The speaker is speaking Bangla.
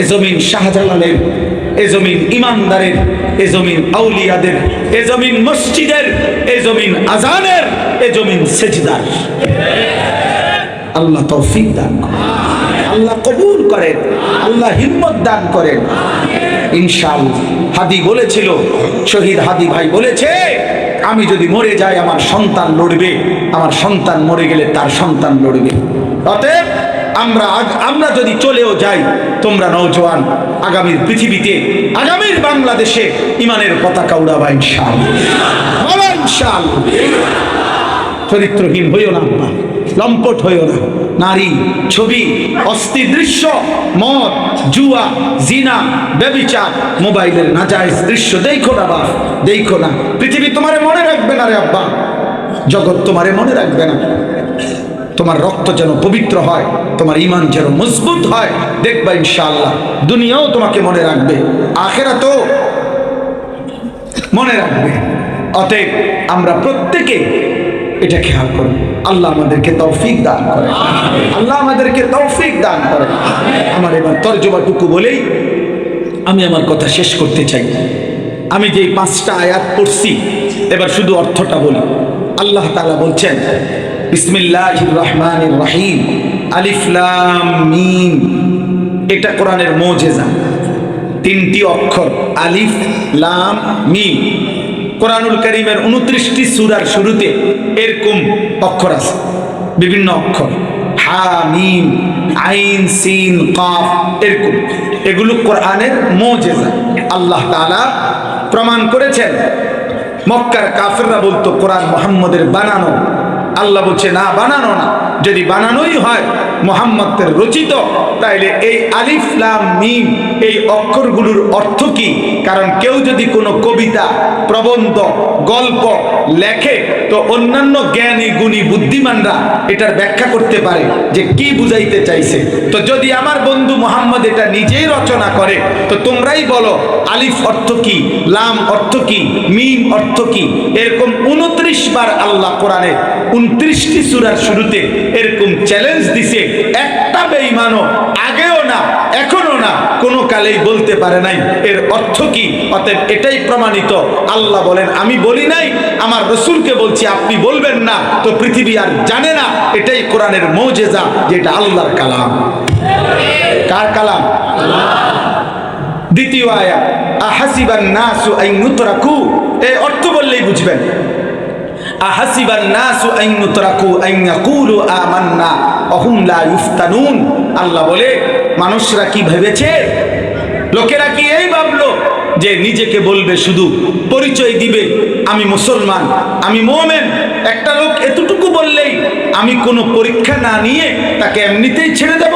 এ জমিন শাহজালালের, এ জমিন ইমানদারের, এ জমিন আউলিয়াদের, এ জমিন মসজিদের, এ জমিন আজানের, এ জমিন সেজদার। আল্লাহ তৌফিক দান আল্লাহ কবুল করেন। আল্লাহ হিম্মত দান করেন। ইনশাআল্লাহ হাদি বলেছিল, শহীদ হাদি ভাই বলেছে, আমি যদি মরে যাই, আমার সন্তান লড়বে। আমার সন্তান মরে গেলে তার সন্তান লড়বে। অতএব আমরা আমরা যদি চলেও যাই, তোমরা নৌজওয়ান আগামীর পৃথিবীতে, আগামীর বাংলাদেশে ইমানের পতাকা উড়াবা ইনশাআল্লাহ। বলো চরিত্রহীন হইও না। লম্পট হইও না। নারী, ছবি, অস্থির দৃশ্য, মদ, জুয়া, জিনা, ব্যবিচার, মোবাইলের নাজাইজ দৃশ্য দেখো না বাপ, দেখো না। পৃথিবী তোমারে মনে রাখবে না রে আব্বা, জগৎ তোমারে মনে রাখবে না। তোমার রক্ত যেন পবিত্র হয়, তোমার ইমান যেন মজবুত হয়, দেখবা ইনশাআল্লাহ। দুনিয়াও তোমাকে মনে রাখবে আখেরা তো মনে রাখবে। অতএব আমরা প্রত্যেকে এটা খেয়াল করব আল্লাহ আমাদেরকে তৌফিক দান করে। আল্লাহ আমাদেরকে তৌফিক দান করে। আমার এবার তর্জমাটুকু বলেই আমি আমার কথা শেষ করতে চাই। আমি যে পাঁচটা আয়াত পড়ছি, এবার শুধু অর্থটা বলি। আল্লাহ তাআলা বলছেন বিসমিল্লাহির রহমানির রহিম। আলিফ লাম মিম। এটা কোরআনের মোজেজা। তিনটি অক্ষর, আলিফ, লাম, মিম। কোরআনুল করিমের উনত্রিশটি সুরার শুরুতে এরকম অক্ষর আছে, বিভিন্ন অক্ষর। হা, মিম, আইন, সিন, কাফ, এরকম। এগুলো কোরআনের মোজেজা। আল্লাহ তাআলা প্রমাণ করেছেন, মক্কার কাফেররা বলতো, কোরআন মোহাম্মদের বানানো আল্লাহ বলছে, না, বানানো না। যদি বানানোই হয় মোহাম্মদের রচিত, তাইলে এই আলিফ লাম মিম, এই অক্ষরগুলোর অর্থ কি? কারণ কেউ যদি কোনো কবিতা, প্রবন্ধ, গল্প লেখে, তো অন্যান্য জ্ঞানী, গুণী, বুদ্ধিমানরা এটার ব্যাখ্যা করতে পারে যে কি বুঝাইতে চাইছে। তো যদি আমার বন্ধু মোহাম্মদ এটা নিজেই রচনা করে, তো তোমরাই বলো, আলিফ অর্থ কি, লাম অর্থ কি, মিম অর্থ কি? এরকম উনত্রিশ বার আল্লাহ কোরআনে উনত্রিশটি সুরার শুরুতে এরকম চ্যালেঞ্জ দিছে। একটা বেঈমানও আগেও না এখনও না, কোনো কালেই বলতে পারে নাই। এর অর্থ কি? অতএব এটাই প্রমাণিত। আল্লাহ বলেন, আমি বলি নাই, আমার রসুলকে বলছি, আপনি বলবেন না, তো পৃথিবী আর জানে না। এটাই কোরআনের মৌজেজা, যেটা আল্লাহর কালাম। কার কালাম? দ্বিতীয় আয়া আহাসিবান নাসু আইন নুতরাকু এই অর্থ বললেই বুঝবেন। লা আল্লাহ বলে, মানুষরা কি ভেবেছে? লোকেরা কি এই ভাবলো যে নিজেকে বলবে শুধু, পরিচয় দিবে, আমি মুসলমান, আমি মোমেন, একটা লোক এতটুকু বললেই আমি কোনো পরীক্ষা না নিয়ে তাকে এমনিতেই ছেড়ে দেব?